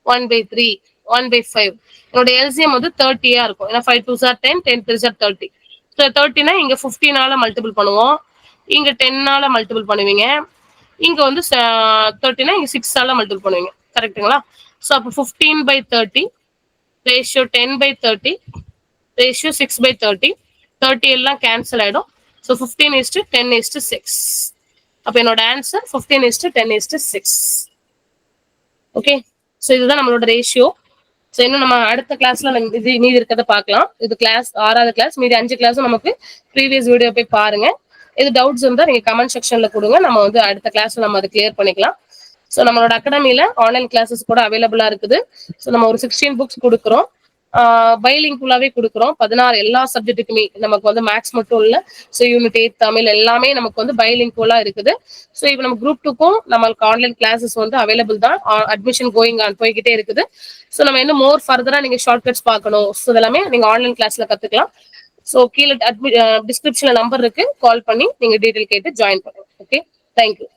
one by three one by five என்னோட எல்சிஎம் வந்து தேர்ட்டியா இருக்கும். ஏன்னா five two sir ten ten three சார் தேர்ட்டி ஸோ தேர்ட்டினா இங்க ஃபிஃப்டீனால மல்டிபிள் பண்ணுவோம். இங்க டென்னால மல்டிபிள் பண்ணுவீங்க. இங்க வந்து தேர்ட்டினா இங்க சிக்ஸால மல்டிபிள் பண்ணுவீங்க. கரெக்ட்டுங்களா ஸோ அப்போ fifteen by thirty ratio ten by thirty ratio six by thirty thirty எல்லாம் கேன்சல் ஆயிடும். So fifteen is to ten is to six அப்போ என்னோட answer fifteen is to ten is to six okay so இதுதான் நம்மளோட ரேஷியோ ஸோ இன்னும் நம்ம அடுத்த கிளாஸ்ல இது மீதி இருக்கிறத பார்க்கலாம். இது கிளாஸ் ஆறாவது கிளாஸ் மீதி அஞ்சு கிளாஸும் நமக்கு ப்ரீவியஸ் வீடியோ போய் பாருங்க. இது டவுட்ஸ் இருந்தால் நீங்க கமெண்ட் செக்ஷன்ல கொடுங்க. நம்ம வந்து அடுத்த கிளாஸ்ல நம்ம அதை கிளியர் பண்ணிக்கலாம். ஸோ நம்மளோட அகாடமியில ஆன்லைன் கிளாஸஸ் கூட அவைலபிளா இருக்குது. ஸோ நம்ம ஒரு சிக்ஸ்டீன் புக்ஸ் கொடுக்குறோம். பைலிங் கொடுக்குறோம். பதினாறு எல்லா சப்ஜெக்ட்டுக்குமே நமக்கு வந்து மேக்ஸ் மட்டும் இல்ல. ஸோ யூனிட் எயிட் தமிழ் எல்லாமே நமக்கு வந்து பைலிங் இருக்குது. ஸோ இப்போ நம்ம குரூப் டூக்கும் நம்மளுக்கு ஆன்லைன் கிளாஸஸ் வந்து அவைலபிள் தான். அட்மிஷன் கோயிங் ஆன் போய்கிட்டே இருக்குது. ஸோ நம்ம இன்னும் மோர் ஃபர்தரா நீங்க ஷார்ட்கட்ஸ் பார்க்கணும். ஸோ இதெல்லாமே நீங்க ஆன்லைன் கிளாஸ்ல கத்துக்கலாம். ஸோ கீழே அட்மி டிஸ்கிரிப்ஷன்ல நம்பர் இருக்கு. கால் பண்ணி நீங்க டீட்டெயில் கேட்டு ஜாயின் பண்ணுங்க ஓகே தேங்க்யூ